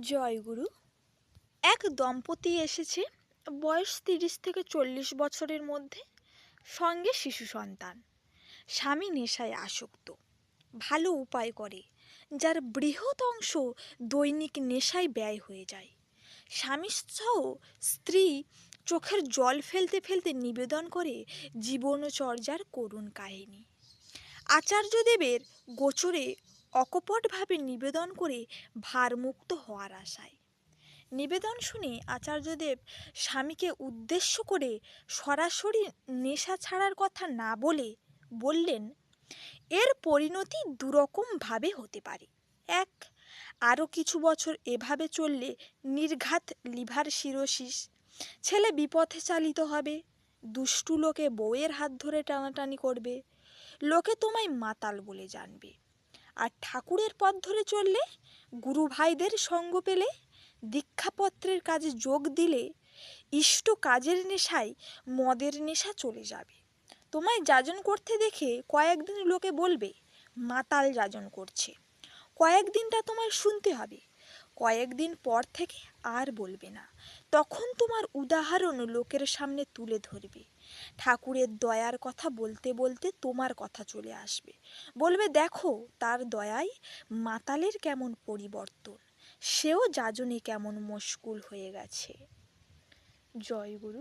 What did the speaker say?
জয়গুরু, এক দম্পতি এসেছে বয়স তিরিশ থেকে চল্লিশ বছরের মধ্যে, সঙ্গে শিশু সন্তান। স্বামী নেশায় আসক্ত। ভালো উপায় করে, যার বৃহৎ অংশ দৈনিক নেশায় ব্যয় হয়ে যায়। স্বামী সহ স্ত্রী চোখের জল ফেলতে ফেলতে নিবেদন করে জীবনচর্যার করুণ কাহিনী। আচার্যদেবের গোচরে অকপটভাবে নিবেদন করে ভারমুক্ত হওয়ার আশায়। নিবেদন শুনে আচার্যদেব স্বামীকে উদ্দেশ্য করে সরাসরি নেশা ছাড়ার কথা না বলে বললেন, এর পরিণতি দুরকমভাবে হতে পারে। এক, আরও কিছু বছর এভাবে চললে নির্ঘাত লিভার সিরোসিস, ছেলে বিপথে চালিত হবে, দুষ্টু লোকে বউয়ের হাত ধরে টানাটানি করবে, লোকে তোমায় মাতাল বলে জানবে। আর ঠাকুরের পথ ধরে চললে গুরু ভাইদের সঙ্গ পেলে, দীক্ষাপত্রের কাজে যোগ দিলে ইষ্ট কাজের নেশায় মদের নেশা চলে যাবে। তোমায় যাজন করতে দেখে কয়েকদিন লোকে বলবে, মাতাল যাজন করছে। কয়েকদিনটা তোমায় শুনতে হবে। কয়েকদিন পর থেকে আর বলবে না। তখন তোমার উদাহরণ লোকের সামনে তুলে ধরবে। ঠাকুরের দয়ার কথা বলতে বলতে তোমার কথা চলে আসবে। বলবে, দেখো, তার দয়ায় মাতালের কেমন পরিবর্তন। সেও যাজনে কেমন মুশকুল হয়ে গেছে। জয়গুরু